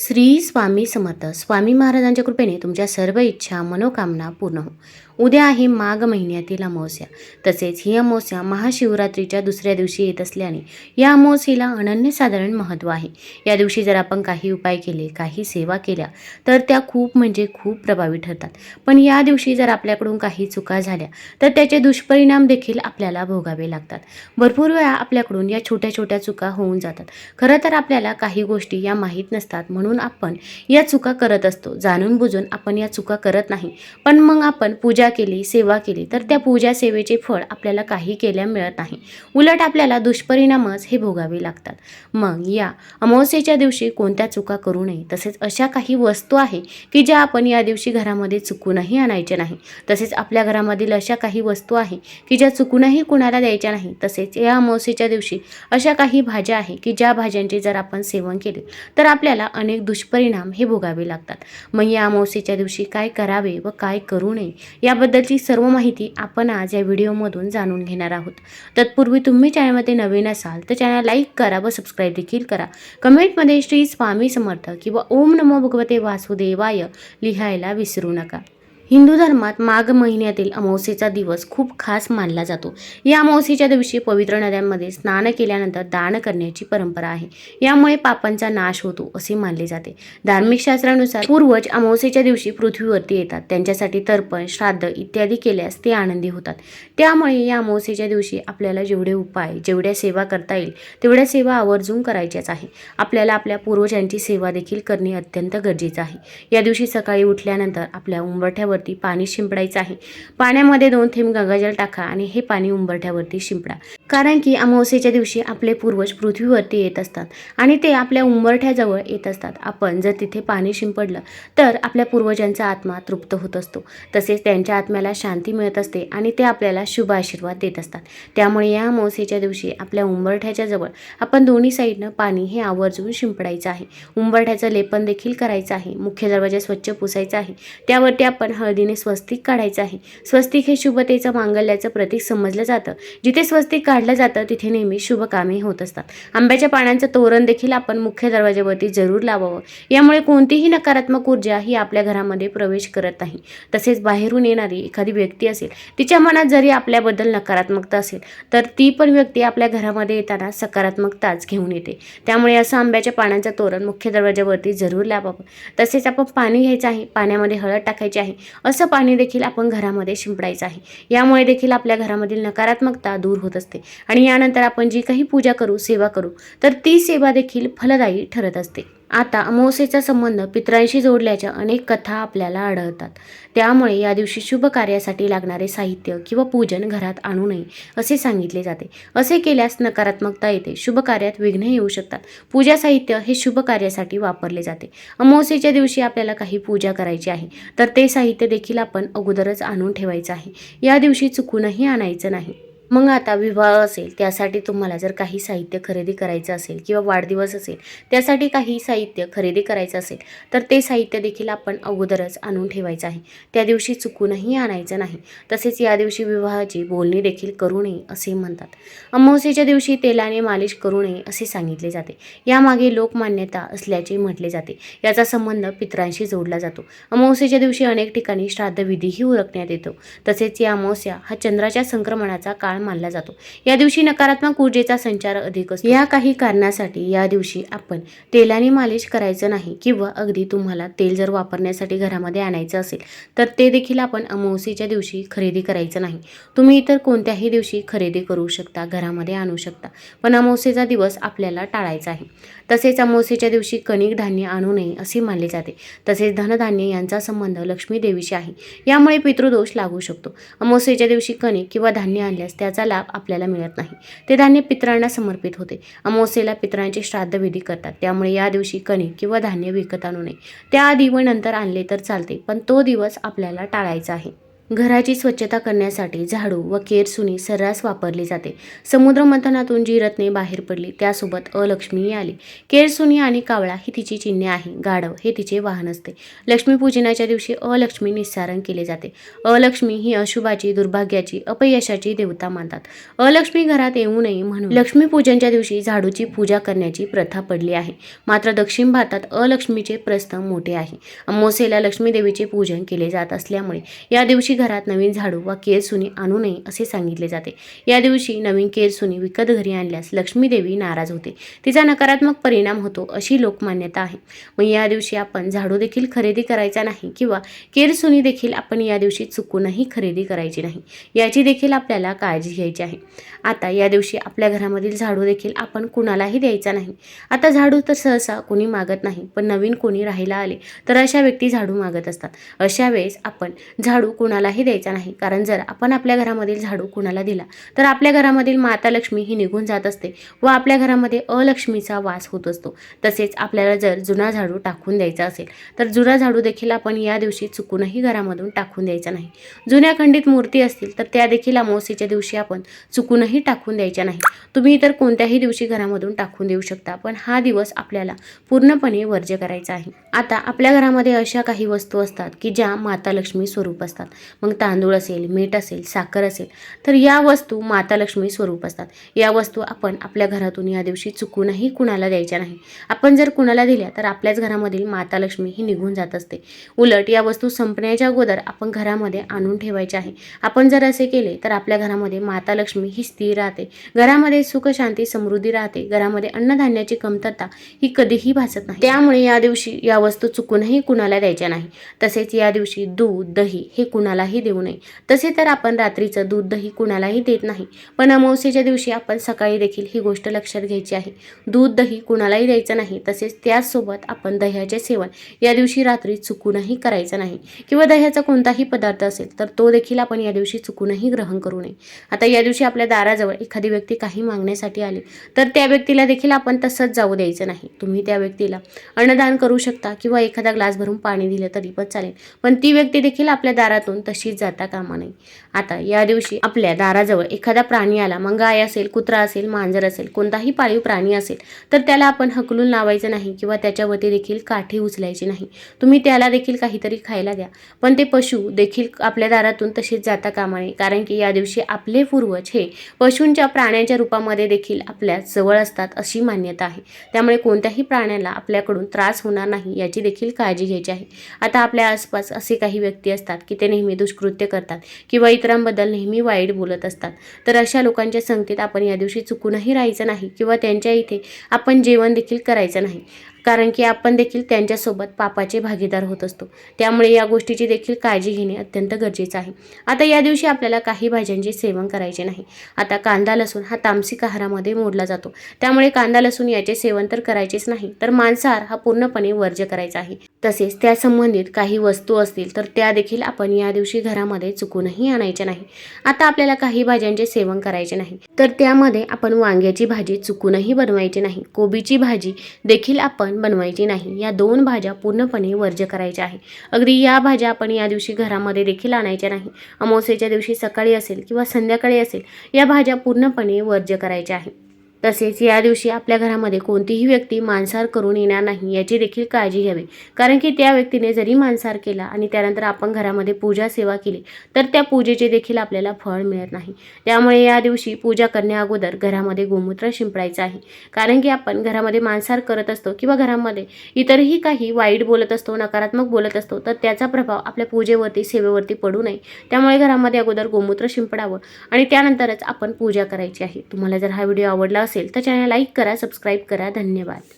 श्री स्वामी समर्थ. स्वामी महाराजांच्या कृपेने तुमच्या सर्व इच्छा मनोकामना पूर्ण हो. उद्या आहे माघ महिन्यातील अमावस्या. तसेच ही अमावस्या महाशिवरात्रीच्या दुसऱ्या दिवशी येत असल्याने या अमावस्येला अनन्यसाधारण महत्त्व आहे. या दिवशी जर आपण काही उपाय केले काही सेवा केल्या तर त्या खूप म्हणजे खूप प्रभावी ठरतात. पण या दिवशी जर आपल्याकडून काही चुका झाल्या तर त्याचे दुष्परिणाम देखील आपल्याला भोगावे लागतात. भरपूर वेळा आपल्याकडून या छोट्या छोट्या चुका होऊन जातात. खरं तर आपल्याला काही गोष्टी या माहीत नसतात म्हणून आपण या चुका करत असतो. जाणून बुजून आपण या चुका करत नाही. पण मग आपण पूजा केली सेवा केली तर त्या पूजा सेवेचे फळ आपल्याला काही केल्या मिळत नाही. उलट आपल्याला दुष्परिणामच हे भोगावे लागतात. मग या अमावस्येच्या दिवशी कोणत्या चुका करू नये. तसेच अशा काही वस्तू आहे की ज्या आपण या दिवशी घरामध्ये चुकूनही आणायच्या नाही. तसेच आपल्या घरामधील अशा काही वस्तू आहे की ज्या चुकूनही कुणाला द्यायच्या नाही. तसेच या अमावस्येच्या दिवशी अशा काही भाज्या आहे की ज्या भाज्यांचे जर आपण सेवन केले तर आपल्याला अनेक दुष्परिणाम हे भोगावे लागतात. मग या अमावस्येच्या दिवशी काय करावे व काय करू नये याबद्दलची सर्व माहिती आपण आज या व्हिडिओमधून जाणून घेणार आहोत. तत्पूर्वी तुम्ही चॅनलमध्ये नवीन असाल तर चॅनल लाईक करा व सबस्क्राईब देखील करा. कमेंटमध्ये श्री स्वामी समर्थ किंवा ओम नमो भगवते वासुदेवाय लिहायला विसरू नका. हिंदू धर्मात माघ महिन्यातील अमावस्येचा दिवस खूप खास मानला जातो. या अमावस्येच्या दिवशी पवित्र नद्यांमध्ये स्नान केल्यानंतर दान करण्याची परंपरा आहे. यामुळे पापांचा नाश होतो असे मानले जाते. धार्मिक शास्त्रानुसार पूर्वज अमावस्येच्या दिवशी पृथ्वीवरती येतात. त्यांच्यासाठी तर्पण श्राद्ध इत्यादी केल्यास ते आनंदी होतात. त्यामुळे या अमावस्येच्या दिवशी आपल्याला जेवढे उपाय जेवढ्या सेवा करता येईल तेवढ्या सेवा आवर्जून करायच्याच आहे. आपल्याला आपल्या पूर्वजांची सेवा देखील करणे अत्यंत गरजेचं आहे. या दिवशी सकाळी उठल्यानंतर आपल्या उंबरठ्यावरती पाणी शिंपडायचं आहे. पाण्यामध्ये दोन थेंब गंगाजल टाका आणि हे पाणी उंबरठ्यावरती शिंपडा. कारण की अमावस्येच्या दिवशी आपले पूर्वज पृथ्वीवरती येत असतात आणि ते आपल्या उंबरठ्याजवळ येत असतात. आपण जर तिथे पाणी शिंपडलं तर आपल्या पूर्वजांचा आत्मा तृप्त होत असतो. तसेच त्यांच्या आत्म्याला शांती मिळत असते आणि ते आपल्याला शुभ आशीर्वाद देत असतात. त्यामुळे या अमावस्येच्या दिवशी आपल्या उंबरठ्याच्या जवळ आपण दोन्ही साईडनं पाणी हे आवर्जून शिंपडायचं आहे. उंबरठ्याचं लेपन देखील करायचं आहे. मुख्य दरवाजा स्वच्छ पुसायचा आहे. त्यावरती आपण हळदीने स्वस्तिक काढायचं आहे. स्वस्तिक हे शुभतेचं मांगल्याचं प्रतीक समजलं जातं. जिथे स्वस्तिक काढलं जातं तिथे नेहमी शुभ कामे होत असतात. आंब्याच्या पानांचं तोरण देखील आपण मुख्य दरवाजावरती जरूर लावावं. यामुळे कोणतीही नकारात्मक ऊर्जा ही आपल्या घरामध्ये प्रवेश करत नाही. तसेच बाहेरून येणारी एखादी व्यक्ती असेल तिच्या मनात जरी आपल्याबद्दल नकारात्मकता असेल तर ती पण व्यक्ती आपल्या घरामध्ये येताना सकारात्मकताच घेऊन येते. त्यामुळे असं आंब्याच्या पानांचं तोरण मुख्य दरवाजावरती जरूर लावावं. तसेच आपण पाणी घ्यायचं आहे. पाण्यामध्ये हळद टाकायची आहे. असं पाणी देखील आपण घरामध्ये शिंपडायचं आहे. यामुळे देखील आपल्या घरामधील नकारात्मकता दूर होत असते. आणि यानंतर आपण जी काही पूजा करू सेवा करू तर ती सेवा देखील फलदायी ठरत असते. आता अमावस्येचा संबंध पितरांशी जोडल्याच्या अनेक कथा आपल्याला आढळतात. त्यामुळे या दिवशी शुभ कार्यासाठी लागणारे साहित्य किंवा पूजन घरात आणू नये असे सांगितले जाते. असे केल्यास नकारात्मकता येते शुभ कार्यात विघ्न येऊ शकतात. पूजा साहित्य हे शुभ कार्यासाठी वापरले जाते. अमावस्येच्या दिवशी आपल्याला काही पूजा करायची आहे तर ते साहित्य देखील आपण अगोदरच आणून ठेवायचं आहे. या दिवशी चुकूनही आणायचं नाही. मग आता विवाह असेल त्यासाठी तुम्हाला जर काही साहित्य खरेदी करायचं असेल किंवा वाढदिवस असेल त्यासाठी काही साहित्य खरेदी करायचं असेल तर ते साहित्य देखील आपण अगोदरच आणून ठेवायचं आहे. त्या दिवशी चुकूनही आणायचं नाही. तसेच या दिवशी विवाहाची बोलणी देखील करू नये असे म्हणतात. अमावस्येच्या दिवशी तेलाने मालिश करू नये असे सांगितले जाते. यामागे लोकमान्यता असल्याचे म्हटले जाते. याचा संबंध पित्रांशी जोडला जातो. अमावस्येच्या दिवशी अनेक ठिकाणी श्राद्धविधीही उरकण्यात येतो. तसेच या अमावस्या हा चंद्राच्या संक्रमणाचा काळ मानला जातो. या दिवशी नकारात्मक ऊर्जेचा संचार अधिक असतो. या काही कारणासाठी या दिवशी आपण तेलाने मालिश करायचं नाही किंवा अगदी तुम्हाला तेल जर वापरण्यासाठी घरामध्ये आणायचं असेल तर ते देखील आपण अमावस्येच्या दिवशी खरेदी करायचं नाही. तुम्ही इतर कोणत्याही दिवशी खरेदी करू शकता घरामध्ये आणू शकता पण अमावस्येचा दिवस आपल्याला टाळायचा आहे. तसेच अमावस्येच्या दिवशी कणिक धान्य आणू नये असे मानले जाते. तसेच धनधान्य यांचा संबंध लक्ष्मी देवीशी आहे. यामुळे पितृदोष लागू शकतो. अमावस्येच्या दिवशी कणिक किंवा धान्य आणल्यास त्याचा लाभ आपल्याला मिळत नाही. ते धान्य पितरांना समर्पित होते. अमावस्येला पितरांचे श्राद्धविधी करतात. त्यामुळे या दिवशी कणिक किंवा धान्य विकत आणू नये. त्याआधी व नंतर आणले तर चालते पण तो दिवस आपल्याला टाळायचा आहे. घराची स्वच्छता करण्यासाठी झाडू व केरसुनी सर्रास वापरली जाते. समुद्रमंथनातून जी रत्ने बाहेर पडली त्यासोबत अलक्ष्मीही आली. केरसुनी आणि कावळा ही तिची चिन्हे आहे गाढव हे तिचे वाहन असते. लक्ष्मीपूजनाच्या दिवशी अलक्ष्मी निस्सारण केले जाते. अलक्ष्मी ही अशुभाची दुर्भाग्याची अपयशाची देवता मानतात. अलक्ष्मी घरात येऊ नये म्हणून लक्ष्मीपूजनच्या दिवशी झाडूची पूजा करण्याची प्रथा पडली आहे. मात्र दक्षिण भारतात अलक्ष्मीचे प्रस्थ मोठे आहे. अमावस्येला लक्ष्मी देवीचे पूजन केले जात असल्यामुळे या दिवशी घरात नवीन झाडू वा केरसुनी आणू नये असे सांगितले जाते. या दिवशी नवीन केरसुनी विकत घरी आणल्यास लक्ष्मी देवी नाराज होते. तिचा नकारात्मक परिणाम होतो अशी लोकमान्यता आहे. मग या दिवशी आपण झाडू देखील खरेदी करायचा नाही किंवा केरसुनी देखील आपण या दिवशी चुकूनही खरेदी करायची नाही याची देखील आपल्याला काळजी घ्यायची आहे. आता या दिवशी आपल्या घरामधील झाडू देखील आपण कुणालाही द्यायचा नाही. आता झाडू तर सहसा कोणी मागत नाही पण नवीन कोणी राहायला आले तर अशा व्यक्ती झाडू मागत असतात. अशा वेळेस आपण झाडू कोणालाही द्यायचा नाही. कारण जर आपण आपल्या घरामधील झाडू कुणाला दिला तर आपल्या घरामधील माता लक्ष्मी ही निघून जात असते व आपल्या घरामध्ये अलक्ष्मीचा वास होत असतो. तसेच आपल्याला जर जुना झाडू टाकून द्यायचा असेल तर जुना झाडू देखील आपण या दिवशी चुकूनही घरामधून टाकून द्यायचा नाही. जुन्या खंडित मूर्ती असतील तर त्या देखील अमावस्येच्या दिवशी आपण चुकूनही टाकून द्यायच्या नाही. तुम्ही इतर कोणत्याही दिवशी घरामधून टाकून देऊ शकता पण हा दिवस आपल्याला पूर्णपणे वर्ज्य करायचा आहे. आता आपल्या घरामध्ये अशा काही वस्तू असतात की ज्या माता लक्ष्मी स्वरूप असतात. मग तांदूळ असेल मीठ असेल साखर असेल तर या वस्तू माता लक्ष्मी स्वरूप असतात. या वस्तू आपण आपल्या घरातून या दिवशी चुकूनही कुणाला द्यायच्या नाही. आपण जर कुणाला दिल्या तर आपल्याच घरामधील माता लक्ष्मी ही निघून जात असते. उलट या वस्तू संपण्याच्या अगोदर आपण घरामध्ये आणून ठेवायच्या आहे. आपण जर असे केले तर आपल्या घरामध्ये माता लक्ष्मी ही स्थिर राहते. घरामध्ये सुख शांती समृद्धी राहते. घरामध्ये अन्नधान्याची कमतरता ही कधीही भासत नाही. त्यामुळे या दिवशी या वस्तू चुकूनही कुणाला द्यायच्या नाही. तसेच या दिवशी दूध दही हे कुणाला कुणालाही देऊ नये. तसे तर आपण रात्रीचं दूध दही कुणालाही देत नाही. पण अमावस्येच्या दिवशी आपण सकाळी देखील ही गोष्ट लक्षात घ्यायची आहे. दूध दही कुणालाही द्यायचं नाही. तसेच त्याचसोबत आपण दह्याचे सेवन या दिवशी रात्री चुकूनही करायचं नाही. किंवा दह्याचा कोणताही पदार्थ असेल तर तो देखील आपण या दिवशी चुकूनही ग्रहण करू नये. आता या दिवशी आपल्या दाराजवळ एखादी व्यक्ती काही मागण्यासाठी आली तर त्या व्यक्तीला देखील आपण तसंच जाऊ द्यायचं नाही. तुम्ही त्या व्यक्तीला अन्नदान करू शकता किंवा एखादा ग्लास भरून पाणी दिलं तरी पण चालेल. पण ती व्यक्ती देखील आपल्या दारातून तशीच जाता कामा नये. आता या दिवशी आपल्या दाराजवळ एखादा प्राणी आला मग गाय असेल कुत्रा असेल मांजर असेल कोणताही पाळीव प्राणी असेल तर त्याला आपण हकलून लावायचं नाही किंवा त्याच्यावरती देखील काठी उचलायची नाही. तुम्ही त्याला देखील काहीतरी खायला द्या. पण ते पशु देखील आपल्या दारातून तसेच जाता कामा नये. कारण की या दिवशी आपले पूर्वज हे पशूंच्या प्राण्यांच्या रूपामध्ये देखील आपल्या जवळ असतात अशी मान्यता आहे. त्यामुळे कोणत्याही प्राण्याला आपल्याकडून त्रास होणार नाही याची देखील काळजी घ्यायची आहे. आता आपल्या आसपास असे काही व्यक्ती असतात की ते नेहमी दुष्कृत्य करतात किंवा इतरांबद्दल नेहमी वाईट बोलत असतात. तर अशा लोकांच्या संगतीत आपण या दिवशी चुकूनही राहायचं नाही किंवा त्यांच्या इथे आपण जेवण देखील करायचं नाही. कारण की आपण देखील त्यांच्यासोबत पापाचे भागीदार होत असतो. त्यामुळे या गोष्टीची देखील काळजी घेणे अत्यंत गरजेचं आहे. आता या दिवशी आपल्याला काही भाज्यांचे सेवन करायचे नाही. आता कांदा लसूण हा तामसिक आहारामध्ये मोडला जातो. त्यामुळे कांदा लसूण याचे सेवन तर करायचेच नाही तर मांसाहार हा पूर्णपणे वर्ज्य करायचा आहे. तसेच त्या संबंधित काही वस्तू असतील तर त्या देखील आपण या दिवशी घरामध्ये चुकूनही आणायच्या नाही. आता आपल्याला काही भाज्यांचे सेवन करायचे नाही तर त्यामध्ये आपण वांग्याची भाजी चुकूनही बनवायची नाही. कोबीची भाजी देखील आपण बनवायची नाही. या दोन भाज्या पूर्णपणे वर्ज्य करायच्या आहे अगदी या भाज्या आपण या दिवशी घरामध्ये देखील आणायच्या नाही. अमावस्येच्या दिवशी सकाळी असेल किंवा संध्याकाळी असेल या भाज्या पूर्णपणे वर्ज्य करायच्या आहे तसेच या दिवशी आपल्या घरामध्ये कोणतीही व्यक्ती मांसाहार करून येणार नाही याची देखील काळजी घ्यावी. कारण की त्या व्यक्तीने जरी मांसाहार केला आणि त्यानंतर आपण घरामध्ये पूजा सेवा केली तर त्या पूजेचे देखील आपल्याला फळ मिळत नाही. त्यामुळे या दिवशी पूजा करण्या अगोदर घरामध्ये गोमूत्र शिंपडायचं आहे. कारण की आपण घरामध्ये मांसाहार करत असतो किंवा घरामध्ये इतरही काही वाईट बोलत असतो नकारात्मक बोलत असतो तर त्याचा प्रभाव आपल्या पूजेवरती सेवेवरती पडू नये. त्यामुळे घरामध्ये अगोदर गोमूत्र शिंपडावं आणि त्यानंतरच आपण पूजा करायची आहे. तुम्हाला जर हा व्हिडिओ आवडला असेल तर चॅनल लाईक करा सबस्क्राईब करा. धन्यवाद.